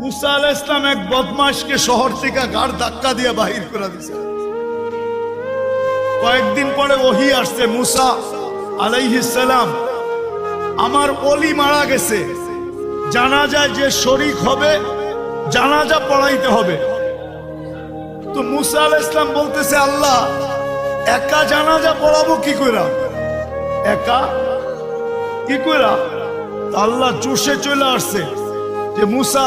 মুসা আলাহ ইসলাম এক বদমাসকে শহর থেকে গাড় ধাক্কা দিয়ে বাহির করে দিছে। কয়েকদিন পরে ওহি আসছে, মুসা আলাইহিস সালাম, আমার অলি মারা গেছে। জানা যায় যে শরিক হবে, জানাজা পড়াইতে হবে। তো মুসা আলাহ ইসলাম বলতেছে, আল্লাহ, একা জানাজা পড়াবো কি কইরা? একা? কি কইরা? আল্লাহ জোশে চলে আসছে যে, মুসা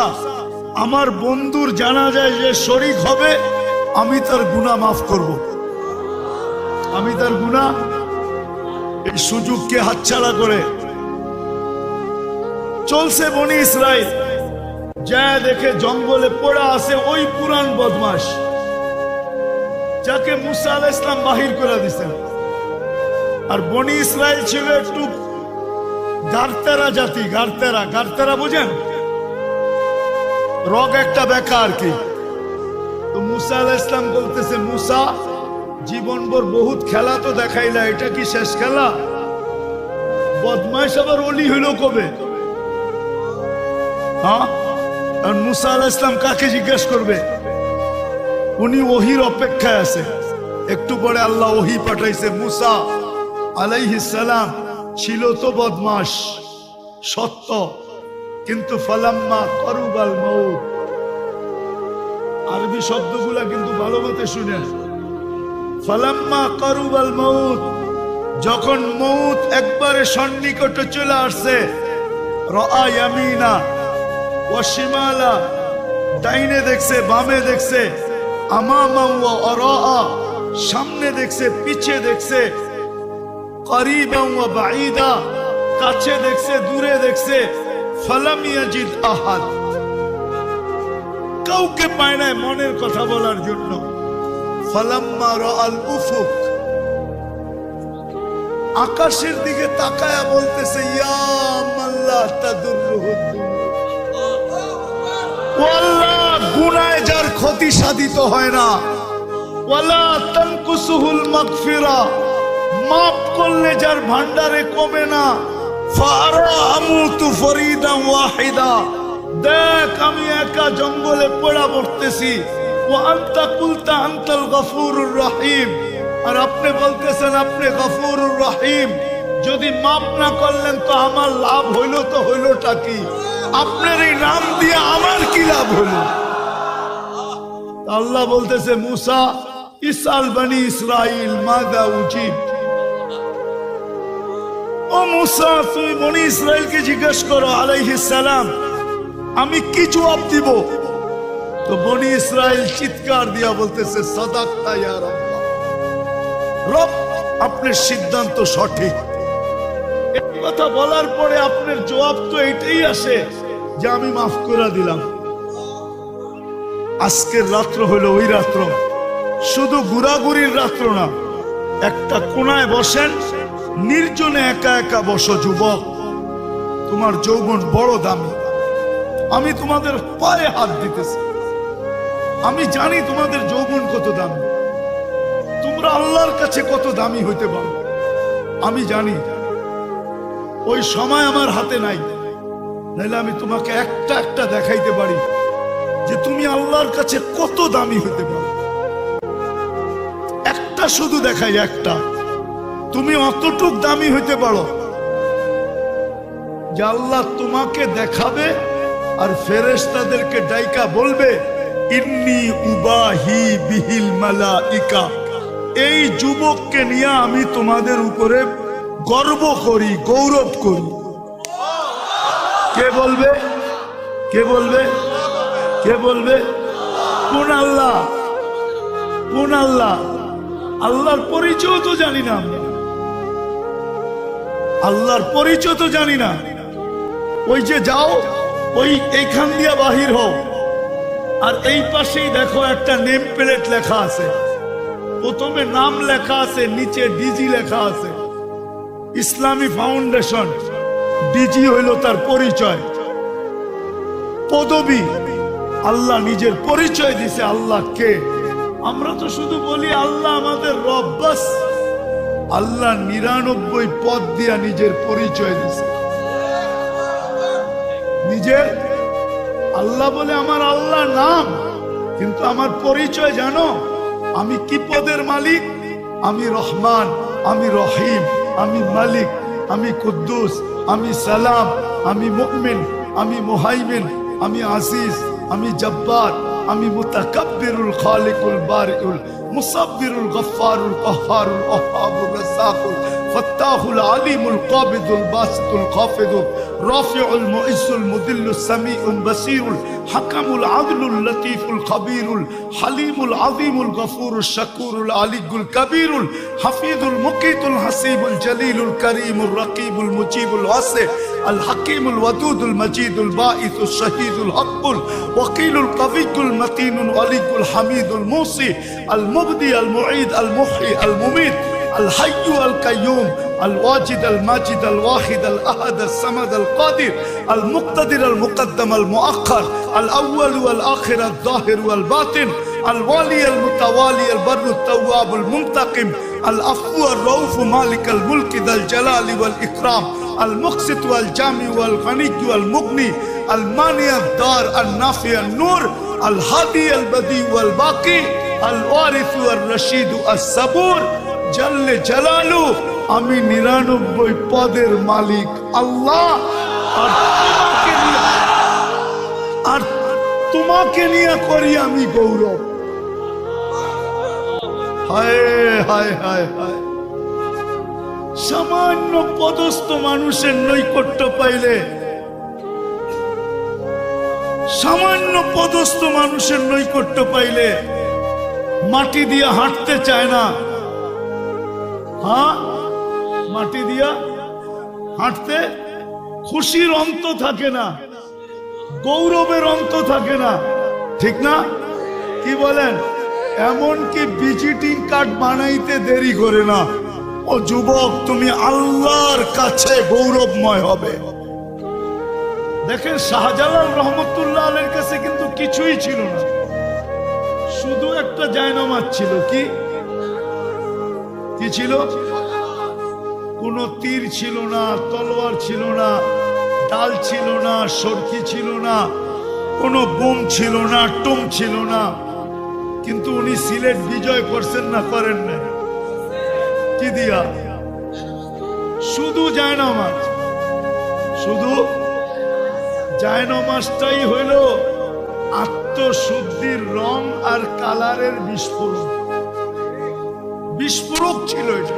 আমার বন্ধুর জানা যায় যে শরিক হবে, আমি তার গুনাহ মাফ করব। আমি তার গুনাহ এই সুযোগকে হাতছাড়া করে চলছে বনি ইসরায়েল যা দেখে জঙ্গলে পড়া আছে ওই পুরান বদমাস যাকে মুসা আলাহ ইসলাম বাহির করে দিছেন। আর বনি ইসরায়েল ছিল একটু গারতেরা জাতি, গারতেরা গারতেরা বুঝেন? রগ একটা বেকা আর কি? তো মুসা আলাহ ইসলাম বলতেছে, মুসা জীবনভর বহুত খেলা তো দেখাইলা, এটা কি শেষ খেলা? বদমাইশ আবার অলি হইল কবে? হ্যাঁ? মুসা আলাহ ইসলাম কাকে জিজ্ঞেস করবে? উনি ওহির অপেক্ষায় আছে। একটু পরে আল্লাহ ওহি পাঠাইছে, মুসা আলাইহিস সালাম, ছিল তো বদমাস সত্য কিন্তু ফালাম্মা করুবাল মৌত। আরবি শব্দগুলা কিন্তু ভালো মতে শুনেন ফালাম্মা করুবাল মৌত, যখন মৌত একবারে সন্নিকটে চলে আসছে ইয়ামিনা ডাইনে দেখছে, বামে দেখছে সামনে দেখছে, পিছে দেখছে করিবা কাছে দেখছে, দূরে দেখছে কাউকে পায় মনের কথা বলার জন্য। আকাশের দিকে তাকায়া বলতেছে গুনায় যার ক্ষতি সাধিত হয় না। ওয়ালা মাফ করলে যার ভান্ডারে কমে না। দেখ, আমি জঙ্গলে পড়া না করলেন তো আমার লাভ হইল তো হইলটা কি? আপনার এই নাম দিয়ে আমার কি লাভ হলো আল্লাহ বলতেছে, মুসা, ইসাল বানি ইসরাইল উচিত মুসা তুমি ইসরায়েলকে জিজ্ঞেস করো আলাইহিস সালাম, আমি কি জবাব দিব? তো বনি ইসরায়েল চিৎকার দিয়া বলতেছে, সদাক্তা রব, আপনার সিদ্ধান্ত সঠিক। কথা বলার পরে আপনার জবাব তো এটাই আসে যে আমি মাফ করে দিলাম। আজকের রাত্র হলো ওই রাত্র। শুধু ঘুরাঘুরির রাত্র না, একটা কোনায় বসেন নির্জনে একা একা বসো, যুবক। তোমার যৌবন বড় দামি। আমি তোমাদের পায়ে হাত দিতেছি। আমি জানি তোমাদের যৌবন কত দামি। তোমরা আল্লাহর কাছে কত দামি হইতে পারো। আমি জানি, ওই সময় আমার হাতে নাই। নাইলে আমি তোমাকে একটা একটা দেখাইতে পারি যে তুমি আল্লাহর কাছে কত দামি হতে পারো। একটা শুধু দেখাই, একটা। তুমি অতটুক দামি হইতে পারো। যে আল্লাহ তোমাকে দেখাবে আর ফেরেশতাদেরকে ডাইকা বলবে, ইন্নি উবাহি বিহিল মালাইকা। এই যুবককে নিয়ে আমি তোমাদের উপরে গর্ব করি, গৌরব করি। কে বলবে? কে বলবে? কে বলবে? কোন আল্লাহ? কোন আল্লাহ? আল্লাহর পরিচয় তো জানি না আমরা। আল্লাহর পরিচয় তো জানি না। ওই যে যাও, ওই এইখান দিয়ে বাহির হও। আর এই পাশেই দেখো একটা নেম প্লেট লেখা আছে। প্রথমে নাম লেখা আছে, নিচে ডিজি লেখা আছে। ইসলামী ফাউন্ডেশন, ডিজি হইল তার পরিচয়। পদবী, আল্লাহ নিজের পরিচয় দিছে, আল্লাহ কে? আমরা তো শুধু বলি আল্লাহ আমাদের রব্বাস আল্লাহ নিরানব্বই পদ দিয়া নিজের পরিচয় দিছে। নিজের আল্লাহ বলে আমার আল্লাহ নাম, কিন্তু আমার পরিচয় জানো? আমি কি পদের মালিক? আমি রহমান, আমি রহিম, আমি মালিক, আমি কুদ্দুস, আমি সালাম, আমি মুকমিন আমি মোহাইমিন, আমি আসিস আমি জব্বার। আমি মুতাকাব্বিরুল খালিকুল বারিউল মুসাব্বিরুল গফফারুল কহ্হারুল ওহাবুর রাসাকুল فتاه العليم القابض الباسط القافض رافع المعز المذل السميع البصير الحكم العدل اللطيف الخبير الحليم العظيم الغفور الشكور العلي الكبير الحفيظ المقيت الحسيب الجليل الكريم الرقيب المجيب الواسع الحكيم الودود المجيد البائث الشهيد الحق الوكيل القوي المتين الولي الحميد الموصي المبدي المعيد المحيي المميت. الحي القيوم الواجد الماجد الواحد الأحد الصمد القادر المقتدر المقدم المؤخر الأول والآخر الظاهر والباطن الوالي المتوالي البر التواب المنتقم العفو الرؤوف مالك الملك ذا الجلال والإكرام المقسط والجامع والغني والمغني المانع الدار النافع النور الهادي البديع والباقي الوارث والرشيد الصبور জাল্লে জালালু, আমি নিরানব্বই পদের মালিক আল্লাহ। আর তোমাকে নিয়ে করি আমি গৌরব। হায় হায় হায়। সামান্য পদস্থ মানুষের নৈকট্য পাইলে, সামান্য পদস্থ মানুষের নৈকট্য পাইলে মাটি দিয়ে হাঁটতে চায় না। হ্যাঁ মাটি দিয়া হাঁটতে খুশির অন্ত থাকে না, গৌরবের অন্ত থাকে না। ঠিক না? কি বলেন? এমনকি ভিজিটিং কার্ড বানাইতে দেরি করে না। ও যুবক, তুমি আল্লাহর কাছে গৌরবময় হবে। দেখেন, শাহজালাল রহমতুল্লাহ আলের কাছে কিন্তু কিছুই ছিল না। শুধু একটা জায়নামাজ ছিল, কি? কি ছিল? কোনো তীর ছিল না, তলোয়ার ছিল না, ডাল ছিল না, সরকি ছিল না, কোনো বুম ছিল না, টুম ছিল না। কিন্তু উনি সিলেট বিজয় করছেন না, করেন না। কি দিয়া? শুধু জায়নামাজ শুধু যায় জায়নামাজটাই হইল আত্মশুদ্ধির রং আর কালারের বিস্ফোরণ। বিস্ফোরক ছিল এটা।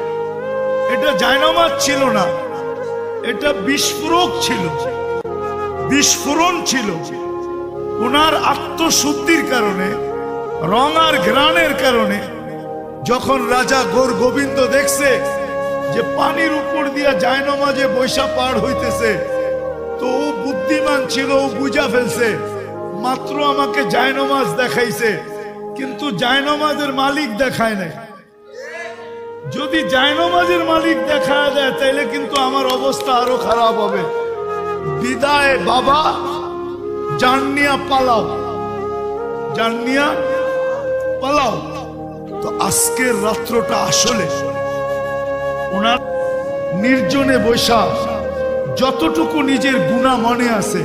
এটা জায়নামাজ ছিল না। এটা বিস্ফোরক ছিল। বিস্ফোরণ ছিল। ওনার আত্মশুদ্ধির কারণে, রং আর ঘ্রাণের কারণে যখন রাজা গোর গোবিন্দ দেখছে যে পানির উপর দিয়া জায়নামাজে বৈশা পার হইতেছে, তো ও বুদ্ধিমান ছিল, ও বুঝা ফেলছে, মাত্র আমাকে জায়নামাজ দেখাইছে, কিন্তু জায়নামাজের মালিক দেখায় নাই। যদি জায়নমাজের মালিক দেখা যায়, তাইলে কিন্তু আমার অবস্থা আরও খারাপ হবে। বিদায়, বাবা। জাননিয়া পালাও। জাননিয়া পালাও। তো আজকের রাত্রটা আসলে ওনার নির্জনে বৈশা যতটুকু নিজের গুণা মনে আছে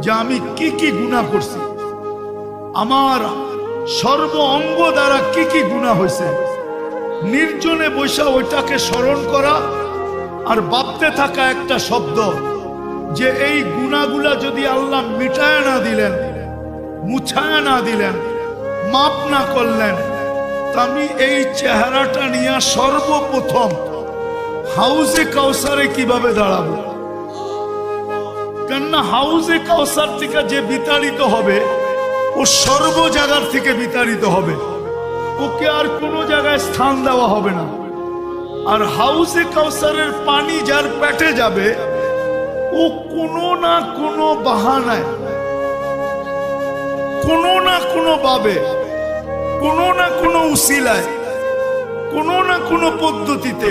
যে আমি কি কি গুণা করছি, আমার সর্ব অঙ্গ দ্বারা কি কি গুণা হয়েছে নির্জনে বৈশা ওইটাকে স্মরণ করা আর ভাবতে থাকা একটা শব্দ যে এই গুণাগুলা যদি আল্লাহ মিটায় না দিলেন, মুছায় না দিলেন, মাপ না করলেন আমি এই চেহারাটা নিয়ে সর্বপ্রথম হাউজে কাউসারে কীভাবে দাঁড়াবো? কেননা হাউজে কাউসার থেকে যে বিতাড়িত হবে, ও সর্ব জায়গার থেকে বিতাড়িত হবে। ওকে আর কোনো জায়গায় স্থান দেওয়া হবে না। আর হাউসে কাউসারের পানি যার পেটে যাবে, ও কোনো না কোনো বাহানায়, কোনো না কোনো ভাবে, কোনো না কোনো উসিলায়, কোনো না কোনো পদ্ধতিতে,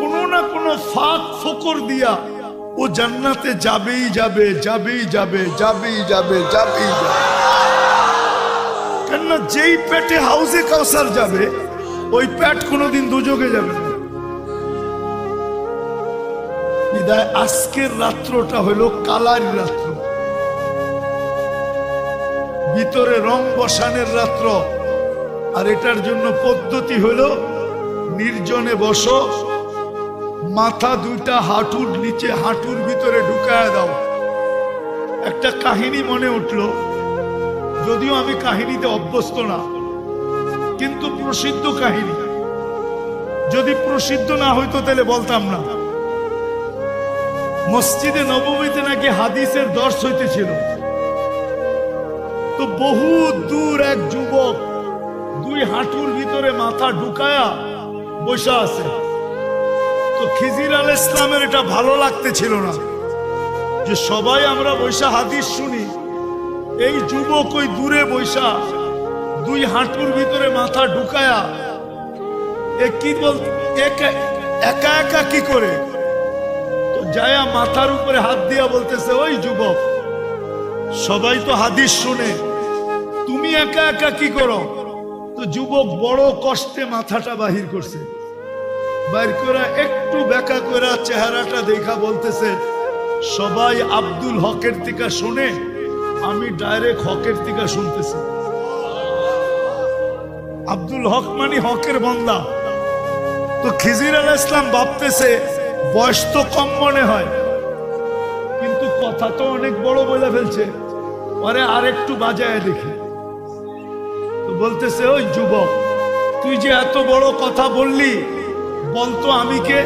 কোনো না কোনো ফাঁক ফকর দিয়া ও জান্নাতে যাবেই যাবে যাবেই যাবে যাবেই যাবে যাবেই যাবে। কেননা যেই পেটে হাউসে কাউসার যাবে, ওই পেট কোনোদিন দুযোগে যাবে বিদায়, আজকের রাত্রটা হলো কালারি রাত্র। ভিতরে রং বসানের রাত্র। আর এটার জন্য পদ্ধতি হলো, নির্জনে বসো, মাথা দুইটা হাঁটুর নিচে হাঁটুর ভিতরে ঢুকায় দাও। একটা কাহিনী মনে উঠল যদিও আমি কাহিনীতে অভ্যস্ত না, কিন্তু প্রসিদ্ধ কাহিনী। যদি প্রসিদ্ধ না হইতো তাহলে বলতাম না। মসজিদে নবমীতে নাকি হাদিসের দর্শ হইতেছিল। তো বহু দূর এক যুবক দুই হাঁটুর ভিতরে মাথা ঢুকায়া বসে আছে। তো খিজির আল ইসলামের এটা ভালো লাগতেছিল না যে সবাই আমরা বৈশা হাদিস শুনি। এই যুবক ওই দূরে বৈশা, দুই হাঁটুর ভিতরে মাথা ঢুকায়া, এ কি বল, একা একা কি করে? তো জায়া মাথার উপরে হাত দিয়া বলতেছে, ওই যুবক, সবাই তো হাদিস শুনে, তুমি একা একা কি করো? তো যুবক বড় কষ্টে মাথাটা বাহির করছে। বাইর করে একটু বেকা করে চেহারাটা দেখা বলতেছে, সবাই আব্দুল হকের থেকে শুনে আমি ডাইরেক্ট হকের থেকে শুনতেছি। আব্দুল হক মানে হকের বন্দা। তো খিজির আল ইসলাম ভাবতেছে, বয়স তো কম মনে হয়। কিন্তু কথা তো অনেক বড় বলে ফেলছে। পরে আর একটু বাজায় দেখি। তো বলতেছে, ওই যুবক, তুই যে এত বড় কথা বললি বলতো আমি কে?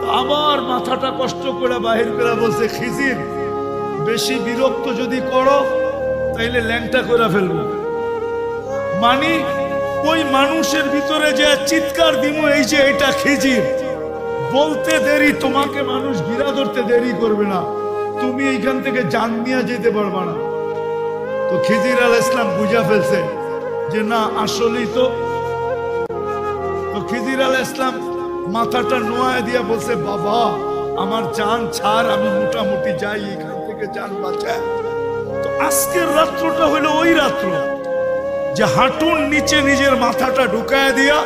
তো আবার মাথাটা কষ্ট করে বাহির করে বলছে, খিজির বেশি বিরক্ত যদি করো, তাইলে ল্যাংটা করে ফেলব। মানি, ওই মানুষের ভিতরে যে চিৎকার দিব এই যে এটা খিজির। বলতে দেরি, তোমাকে মানুষ গিরা ধরতে দেরি করবে না। তুমি এইখান থেকে জান নিয়ে যেতে পারবে না। তো খিজির আল ইসলাম বুঝা ফেলছে যে না, আসলেই তো। তো খিজির আল ইসলাম মাথাটা নোয়ায় দিয়া বলছে, বাবা, আমার জান ছাড়, আমি মোটামুটি যাই এখান থেকে জান বাঁচায় তো আজকের রাত্রটা হলো ওই রাত্র যে হাঁটুর নিচে নিজের মাথাটা ঢুকায় দিয়া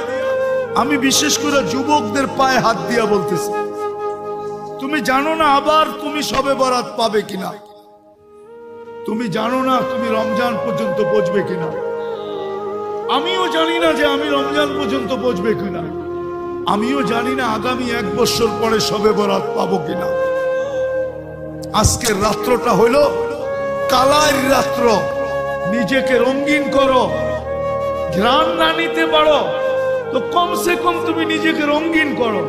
আমি বিশেষ করে যুবকদের পায়ে হাত দিয়া বলতেছি, তুমি জানো না আবার তুমি সবে বরাত পাবে কিনা? তুমি জানো না তুমি রমজান পর্যন্ত পৌঁছবে কিনা? আমিও জানি না যে আমি রমজান পর্যন্ত পৌঁছবে কিনা। আমিও জানি না আগামী এক বছর পরে সবে বরাত পাবো কিনা। আজকের রাত্রটা হইল কালার রাত্র। নিজেকে রঙিন করো। ঘ্রাণ না নিতে পারো। তো কমসে কম তুমি নিজেকে রঙিন করো।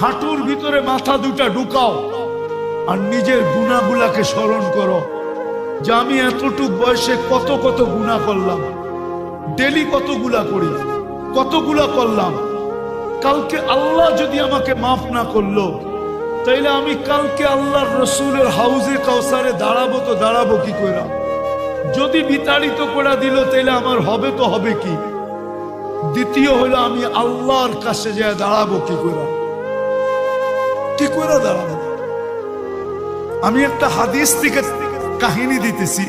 হাঁটুর ভিতরে মাথা দুটা ঢুকাও আর নিজের গুণাগুলাকে স্মরণ করো। যে আমি এতটুক বয়সে কত কত গুণা করলাম। ডেলি কতগুলা করি, কতগুলা করলাম। কালকে আল্লাহ যদি আমাকে মাফ না করল তাইলে আমি কালকে আল্লাহর রসুলের হাউজে কাউসারে দাঁড়াবো তো দাঁড়াবো কি করে যদি বিতাড়িত করে দিল, তাইলে আমার হবে তো হবে কি? দ্বিতীয় হলো আমি আল্লাহর কাছে যায় দাঁড়াবো কি করে কি করে দাঁড়াবো? আমি একটা হাদিস থেকে কাহিনী দিতেছি।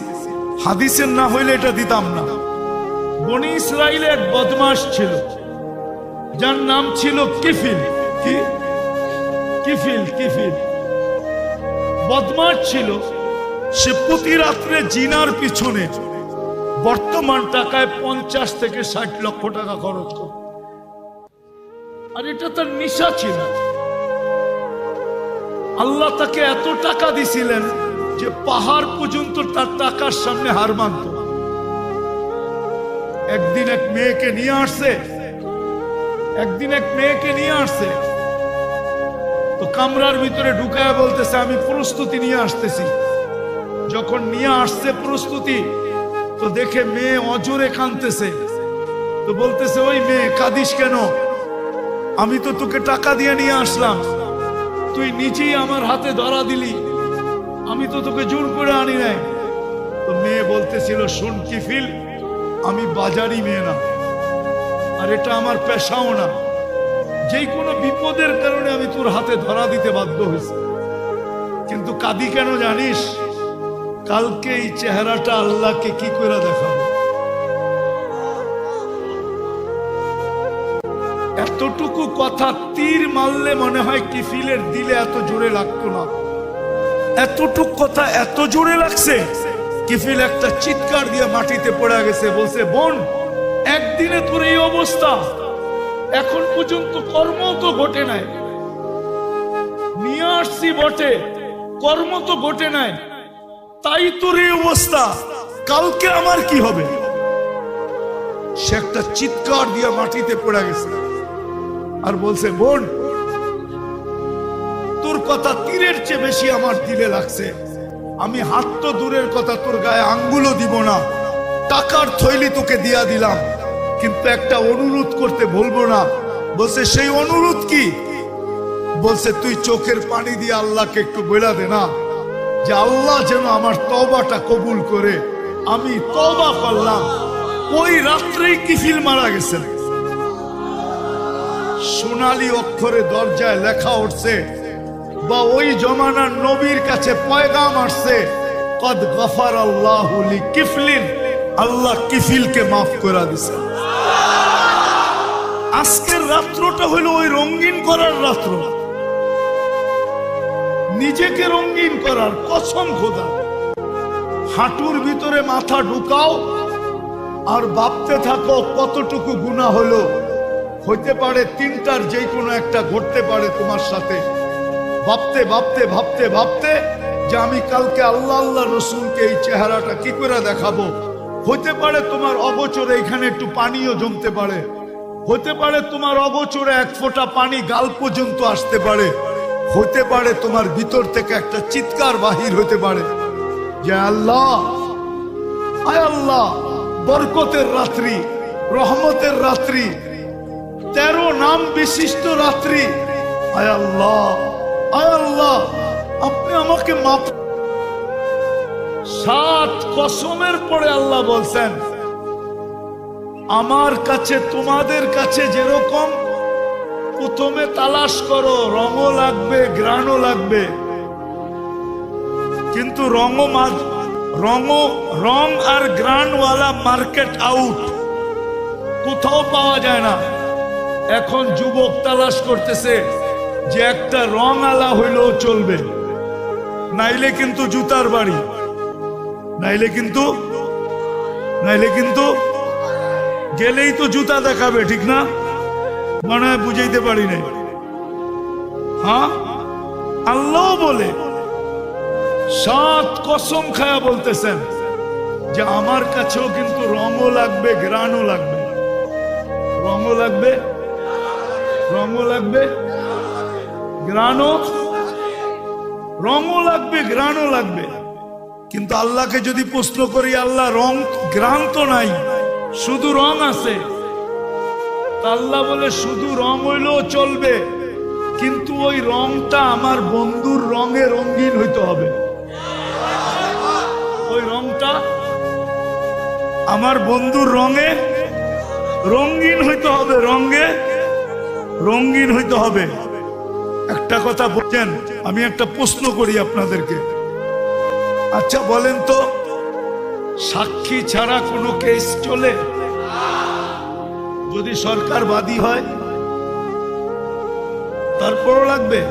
হাদিসের না হইলে এটা দিতাম না। বনি ইসরায়েলে এক বদমাস ছিল, যার নাম ছিল কিফিল। কি? কিফিল কিফিল। বদমাস ছিল। সে প্রতি রাত্রে জিনার পিছনে। বর্তমান টাকায় পঞ্চাশ থেকে ষাট লক্ষ টাকা খরচ করে আর এটা তার নিশা ছিল। আল্লাহ তাকে এত টাকা দিছিলেন যে পাহাড় পর্যন্ত তার টাকার সামনে হার মানত। একদিন এক মেয়েকে নিয়ে আসছে। একদিন এক মেয়েকে নিয়ে আসছে। তো কামরার ভিতরে ঢুকায় বলতেছে, আমি প্রস্তুতি নিয়ে আসতেছি। যখন নিয়ে আসছে প্রস্তুতি, তো দেখে মেয়ে অজরে কাঁদতেছে। তো বলতেছে, ওই মেয়ে, কাঁদিস কেন? আমি তো তোকে টাকা দিয়ে নিয়ে আসলাম। তুই নিজেই আমার হাতে ধরা দিলি। আমি তো তোকে জোর করে আনি নাই। তো মেয়ে বলতেছিল, শুন কি ফিল আমি বাজারি মেয়ে না। আর এটা আমার পেশাও না। যে কোনো বিপদের কারণে আমি তোর হাতে ধরা দিতে বাধ্য হয়েছি। কিন্তু কাদি কেন জানিস? কালকে এই চেহারাটা আল্লাহকে কি করে দেখাবো? এতটুকু কথা তীর মারলে মনে হয় কিফিলের দিলে এত জোরে লাগতো না। এতটুক কথা এত জোরে লাগছে, কিফিল একটা চিৎকার দিয়ে মাটিতে পড়ে গেছে, বলছে, বোন, একদিনে তোর এই অবস্থা এখন পর্যন্ত কর্ম তো ঘটে নাই। নিয়ে আসছি বটে, কর্ম তো ঘটে নাই। তাই তোর এই অবস্থা, কালকে আমার কি হবে? সে একটা চিৎকার দিয়ে মাটিতে পড়ে গেছে। আর বলছে, বোন, তোর কথা তীরের চেয়ে বেশি আমার দিলে লাগছে। আমি হাত তো দূরের কথা, তোর গায়ে আঙ্গুলও দিব না। টাকার থৈলি তোকে দিয়া দিলাম। কিন্তু একটা অনুরোধ করতে বলব না। বলছে, সেই অনুরোধ কি? বলছে, তুই চোখের পানি দিয়ে আল্লাহকে একটু বেড়া দে না, যে আল্লাহ যেন আমার তবাটা কবুল করে। আমি তবা করলাম। ওই রাত্রেই কিফিল মারা গেছেন সোনালী অক্ষরে দরজায় লেখা উঠছে, বা ওই জমানার নবীর কাছে পয়গাম আসছে, কদ গফার আল্লাহ কিফলিন আল্লাহ কিফিলকে মাফ করে দিছে। আজকের রাত্রটা হলো ওই রঙিন করার রাত্র। নিজেকে রঙিন করার কসম খোদা। হাঁটুর ভিতরে মাথা ঢুকাও আর ভাবতে থাকো কতটুকু গুণা হলো। হইতে পারে তিনটার যে কোনো একটা ঘটতে পারে তোমার সাথে। ভাবতে ভাবতে ভাবতে ভাবতে যে আমি কালকে আল্লাহ আল্লাহ রসুলকে এই চেহারাটা কি করে দেখাবো? হতে পারে তোমার অবচরে এখানে একটু পানিও জমতে পারে। হতে পারে তোমার অগোচরে এক ফোঁটা পানি গাল পর্যন্ত আসতে পারে। হতে পারে তোমার ভিতর থেকে একটা চিৎকার বাহির হতে পারে। যে আল্লাহ, আয় আল্লাহ, বরকতের রাত্রি, রহমতের রাত্রি, তেরো নাম বিশিষ্ট রাত্রি। আয় আল্লাহ আয় আল্লাহ, আপনি আমাকে মাফ সাত কসমের পরে আল্লাহ বলছেন আমার কাছে, তোমাদের কাছে যেরকম প্রথমে তালাশ করো, রঙও লাগবে গ্রানও লাগবে। কিন্তু রঙও রঙও, রং আর গ্রানওয়ালা মার্কেট আউট। কোথাও পাওয়া যায় না। এখন যুবক তালাশ করতেছে যে একটা রং আলা হইলেও চলবে। নাইলে কিন্তু জুতার বাড়ি। নাইলে কিন্তু নাইলে কিন্তু গেলেই তো জুতা দেখাবে, ঠিক না? মনে হয় বুঝাইতে পারি নাই। হ্যাঁ? আল্লাহ বলে, সাত কসম খায়া বলতেছেন যে আমার কাছেও কিন্তু রঙও লাগবে গ্রানও লাগবে। রঙও লাগবে? রঙও লাগবে? গ্রানও রঙও লাগবে গ্রানও লাগবে। কিন্তু আল্লাহকে যদি প্রশ্ন করি, আল্লাহ রং গ্রান তো নাই। শুধু রং আছে। আল্লাহ বলে, শুধু রং হইলেও চলবে। কিন্তু ওই রংটা আমার বন্ধুর রঙে রঙিন হইতে হবে। ওই রংটা আমার বন্ধুর রঙে রঙিন হইতে হবে, রঙে রঙিন হইতে হবে। একটা কথা বলছেন, আমি একটা প্রশ্ন করি আপনাদেরকে। আচ্ছা বলেন তো সাক্ষী ছাড়া কোনো কেস চলে? যদি সরকার বাদী হয়, তারপরও লাগবে?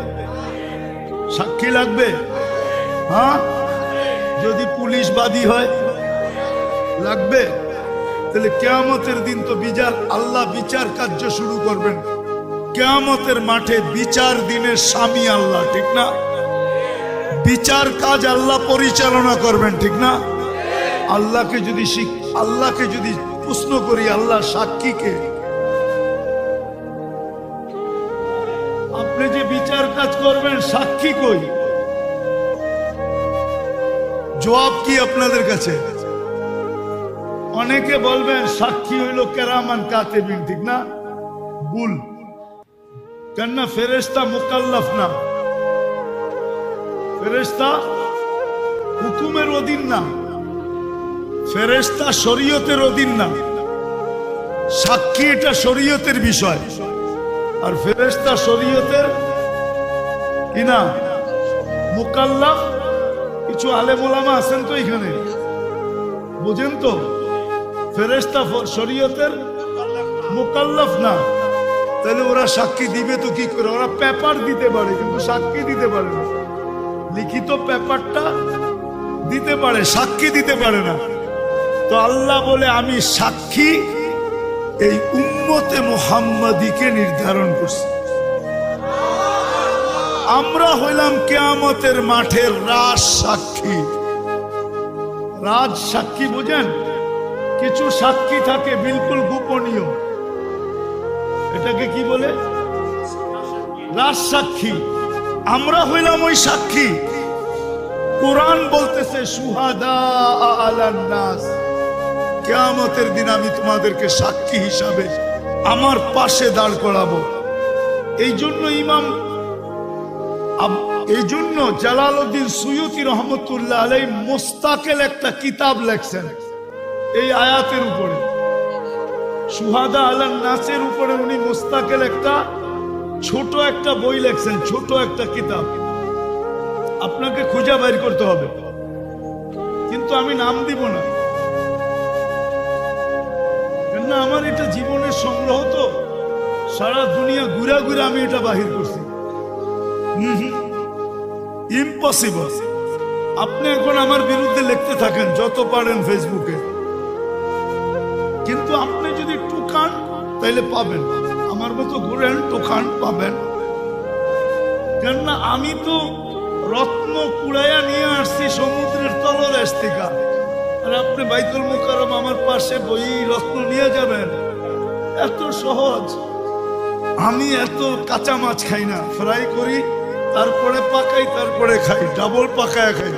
সাক্ষী লাগবে? হ্যাঁ? যদি পুলিশ বাদী হয়, লাগবে? তাহলে কেয়ামতের দিন তো বিচার, আল্লাহ বিচার কার্য শুরু করবেন। কেয়ামতের মাঠে বিচার দিনের স্বামী আল্লাহ, ঠিক না? বিচার কাজ আল্লাহ পরিচালনা করবেন, ঠিক না? আল্লাহকে যদি শিখ- আল্লাহকে যদি প্রশ্ন করি আল্লাহ সাক্ষীকে আপনি যে বিচার কাজ করবেন, সাক্ষী কই? জবাব কি আপনাদের কাছে? অনেকে বলবেন, সাক্ষী হইল কেরামান কাতেবিন, ঠিক না? ভুল। কেননা ফেরেস্তা মুকাল্লাফ না। ফেরেস্তা হুকুমের অধীন না। ফেরেস্তা শরীয়তের অধীন না। সাক্ষী এটা শরীয়তের বিষয়। আর ফেরেস্তা শরীয়তের কি না? মুকাল্লাফ? কিছু আলেম ওলামা আছেন তো এখানে? বুঝেন তো? ফেরেস্তা শরীয়তের মুকাল্লাফ না। তাহলে ওরা সাক্ষী দিবে তো কি করে? ওরা পেপার দিতে পারে, কিন্তু সাক্ষী দিতে পারে না। লিখিত পেপারটা দিতে পারে, সাক্ষী দিতে পারে না। তো আল্লাহ বলে, আমি সাক্ষী এই উম্মতে মোহাম্মদীকে নির্ধারণ করছি। আমরা হইলাম কেয়ামতের মাঠের রাজ সাক্ষী। রাজ সাক্ষী বুঝেন? কিছু সাক্ষী থাকে বিলকুল গোপনীয়। এটাকে কি বলে? রাজ সাক্ষী। আমরা হইলাম ওই সাক্ষী। কোরআন বলতেছে, সুহাদা আলান নাস। কেয়ামতের দিন আমি তোমাদেরকে সাক্ষী হিসাবে আমার পাশে দাঁড় করাবো। এই জন্য ইমাম এই জন্য জালাল জালালউদ্দিন সুয়ুতি রহমতুল্লাহ আলাই মোস্তাকেল একটা কিতাব লেখছেন এই আয়াতের উপরে। সুহাদা আলান নাচের উপরে উনি মোস্তাকেল একটা ছোট একটা বই লেখছেন, ছোট একটা কিতাব। আপনাকে খুঁজে বাইর করতে হবে। কিন্তু আমি নাম দিব না। কেননা আমার এটা জীবনের সংগ্রহ তো। সারা দুনিয়া ঘুরা ঘুরে আমি এটা বাহির করছি। ইম্পসিবল আপনি এখন আমার বিরুদ্ধে লিখতে থাকেন, যত পারেন ফেসবুকে কিন্তু আপনি যদি টুকান তাইলে পাবেন। আমার মতো ঘুরেন টুকান পাবেন। কেননা আমি তো রত্ন কুড়াইয়া নিয়ে আসছি সমুদ্রের তলদেশ থেকে। আর আপনি বাইতুল মুকাররম আমার পাশে বই রত্ন নিয়ে যাবেন। এত সহজ। আমি এত কাঁচা মাছ খাই না। ফ্রাই করি, তারপরে পাকাই, তারপরে খাই। ডাবল পাকায় খাই।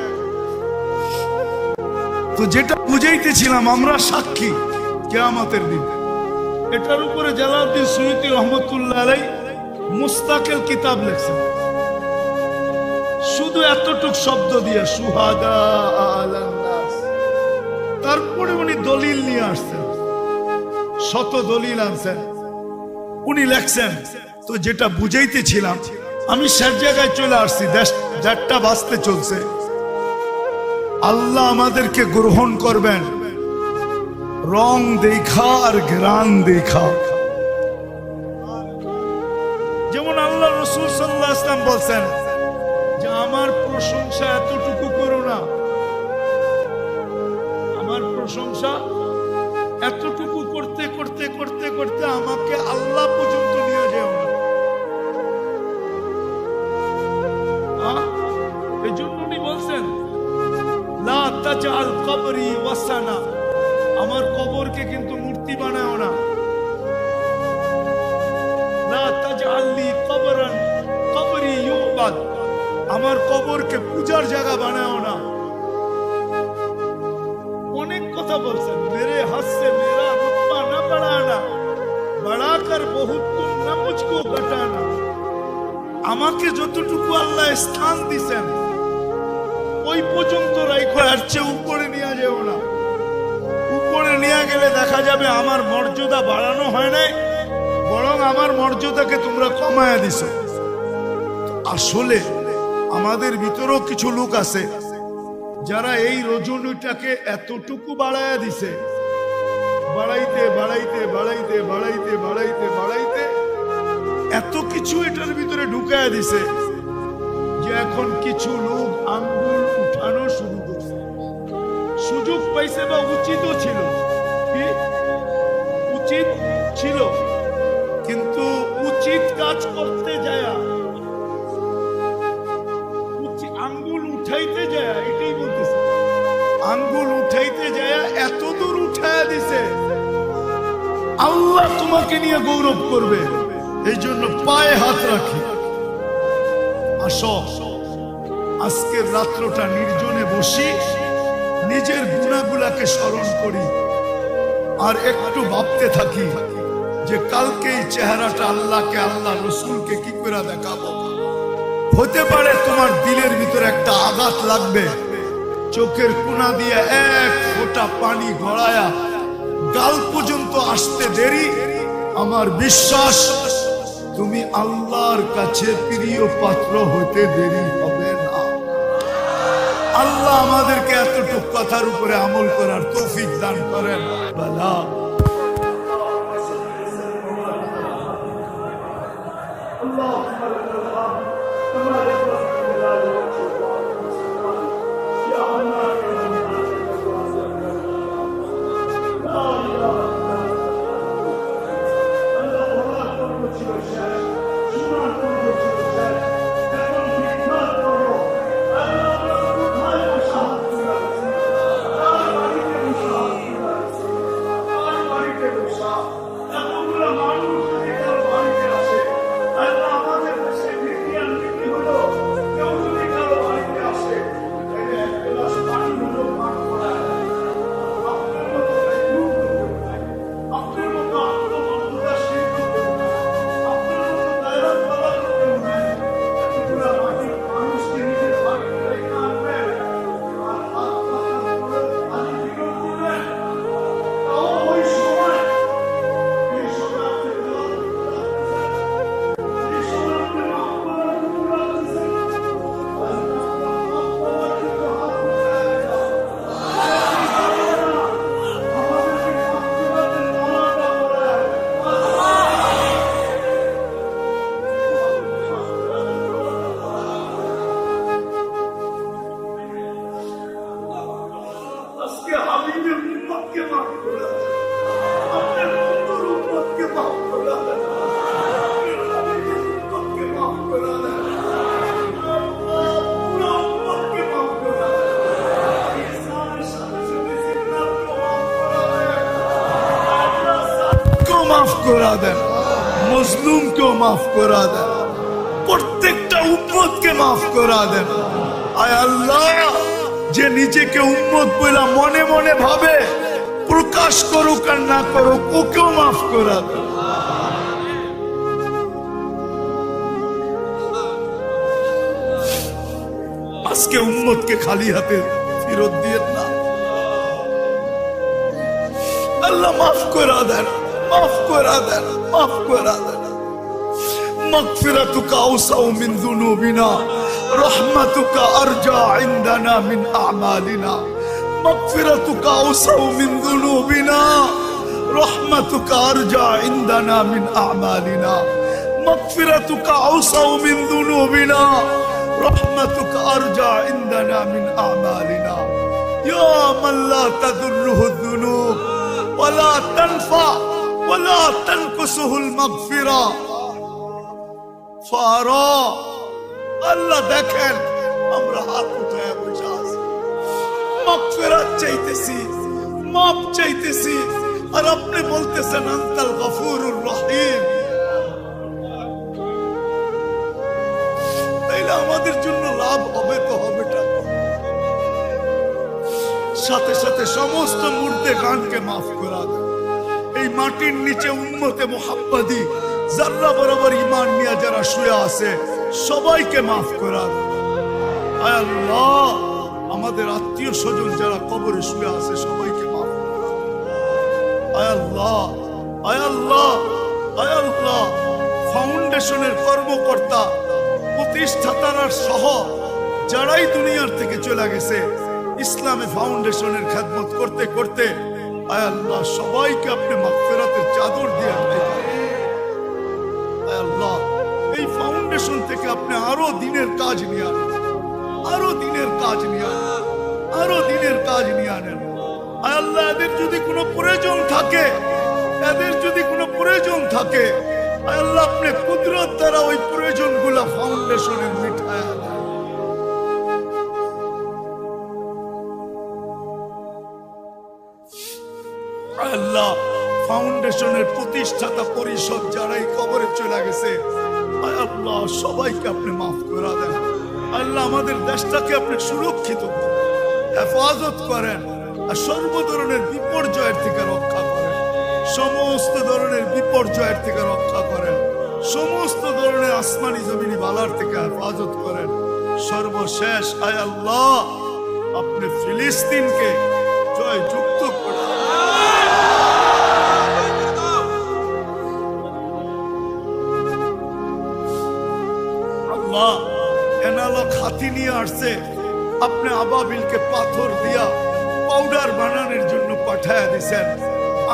তো যেটা বুঝাইতেছিলাম, আমরা সাক্ষী কেয়ামতের দিন। এটার উপরে জালাউদ্দিন সৈয়দি রহমতুল্লাহ আলাই মুস্তাকেল কিতাব লেখছেন। শুধু এতটুক শব্দ দিয়ে, সুহাদা উনি দলিল নিয়ে আসছেন। শত দলিল আনছেন। উনি লেখছেন, তো যেটা বুঝাইতেছিলাম, আমি সব জায়গায় চলে আসছি, দেশ দেড়টা বাঁচতে চলছে। আল্লাহ আমাদেরকে গ্রহণ করবেন। রং দেখা আর গ্রান দেখা। যেমন আল্লাহ রসুল সাল্লাহ ইসলাম বলছেন যে, আমার প্রশংসা এতটুকু করো না প্রশংসা। এতটুকু করতে করতে করতে করতে আমাকে আল্লাহ পর্যন্ত নিয়ে যেও না। এই জন্য উনি বলছেন কবরি ওয়াসানা। আমার কবরকে কিন্তু মূর্তি বানাও না। কবরি আমার কবরকে পূজার জায়গা বানাও না। আমাকে যতটুকু আল্লাহ স্থান দিছেন, ওই পর্যন্ত রাইখো আর চেয়ে উপরে নিয়ে যেও না। উপরে নিয়ে গেলে দেখা যাবে আমার মর্যাদা বাড়ানো হয় নাই, বরং আমার মর্যাদাকে তোমরা কমায়া দিছো। আসলে আমাদের ভিতরেও কিছু লোক আছে, যারা এই রজনীটাকে এতটুকু বাড়ায়া দিছে। বাড়াইতে বাড়াইতে বাড়াইতে বাড়াইতে বাড়াইতে বাড়াইতে এত কিছু এটার ভিতরে ঢুকায় দিছে যে এখন কিছু লোক আঙ্গুল উঠানো শুরু করছে। সুযোগ পাইছে বা উচিতও ছিল। উচিত ছিল। কিন্তু উচিত কাজ করতে যায়। আঙ্গুল উঠাইতে যায়, এটাই বলতেছে। আঙ্গুল উঠাইতে যায়, এত দূর উঠায়া দিছে। আল্লাহ তোমাকে নিয়ে গৌরব করবে। এই জন্য পায়ে হাত রাখি। আজকের রাত্রটা নির্জনে বসি, নিজের গুণাগুলাকে স্মরণ করি, আর একটু ভাবতে থাকি যে কালকে এই চেহারাটা আল্লাহকে, আল্লাহ রসুলকে কি করে দেখাবো? হতে পারে তোমার দিলের ভিতরে একটা আঘাত লাগবে। চোখের কোনা দিয়ে এক ফোঁটা পানি গড়ায়া গাল পর্যন্ত আসতে দেরি। আমার বিশ্বাস তুমি আল্লাহর কাছে প্রিয় পাত্র হতে দেরি হবে না। আল্লাহ আমাদেরকে এতটুক কথার উপরে আমল করার তৌফিক দান করেন। বালা। Allah উম্মতকে মাফ করে দেন। প্রত্যেকটা উম্মতকে মাফ করা দেন। আয় আল্লাহ, যে নিজেকে উম্মত বইলা মনে মনে ভাবে প্রকাশ করুক আর না করুক ওকেও মাফ করা দেন আজকে উম্মতকে খালি হাতে ফেরত দিয়ে না আল্লাহ মাফ করা দেন মাফ করা দেন মাফ করা দেন مغفرتك أوسع من ذنوبنا رحمتك أرجى عندنا من أعمالنا مغفرتك أوسع من ذنوبنا رحمتك أرجى عندنا من أعمالنا مغفرتك أوسع من ذنوبنا رحمتك أرجى عندنا من أعمالنا يا من لا تضره الذنوب ولا تنفع ولا تنقصه المغفره ফারা আল্লাহ দেখেন আমরা হাত উঠায় বসে আছি মাগফিরাত চাইতেছি মাপ চাইতেছি। আর আপনি বলতেছেন, আন্তাল গফুরুর রহিম। তাইলে আমাদের জন্য লাভ হবে তো হবেটা কি? সাথে সাথে সমস্ত মুর্দে গানকে মাফ করা এই মাটির নিচে উন্মতে মোহাম্মদি জাল্লা বরাবর ইমান নিয়ে যারা শুয়ে আছে, সবাইকে মাফ করা আল্লাহ! আমাদের আত্মীয় স্বজন যারা কবরে শুয়ে আছে, সবাইকে ফাউন্ডেশনের কর্মকর্তা, প্রতিষ্ঠাতারা সহ যারাই দুনিয়ার থেকে চলে গেছে, ইসলামে ফাউন্ডেশনের খেদমত করতে করতে আয়াল্লাহ সবাইকে আপনি মাগফিরাতের চাদর দিয়ে দিন। এই ফাউন্ডেশন থেকে আপনি আরও দিনের কাজ নিয়ে আনেন আরও দিনের কাজ নিয়ে আরও দিনের কাজ নিয়ে আনেন। আল্লাহ, এদের যদি কোনো প্রয়োজন থাকে, এদের যদি কোনো প্রয়োজন থাকে, আল্লাহ আপনি কুদরত দ্বারা ওই প্রয়োজনগুলা ফাউন্ডেশনের মিঠায় আল্লাহ ফাউন্ডেশনের প্রতিষ্ঠাতা পরিষদ যারাই কবরে চলে গেছে, আল্লাহ সবাইকে আপনি মাফ করা দেন। আল্লাহ আমাদের দেশটাকে আপনি সুরক্ষিত হেফাজত করেন, আর সর্ব ধরনের বিপর্যয়ের থেকে রক্ষা করেন। সমস্ত ধরনের বিপর্যয়ের থেকে রক্ষা করেন। সমস্ত ধরনের আসমানি জমিনি বালার থেকে হেফাজত করেন। সর্বশেষ আয় আল্লাহ, আপনি ফিলিস্তিনকে জয় যুক্ত হাতি নিয়ে আসছে। আপনি আবাবিলকে পাথর দিয়া পাউডার বানানোর জন্য পাঠায় দিছেন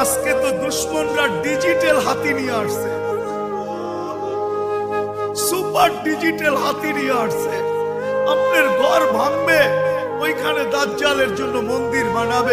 আজকে তো দুশ্মনরা ডিজিটাল হাতি নিয়ে আসছে। সুপার ডিজিটাল হাতি নিয়ে আসছে। আপনার ঘর ভাঙবে, ওইখানে দাজ্জালের জন্য মন্দির বানাবে।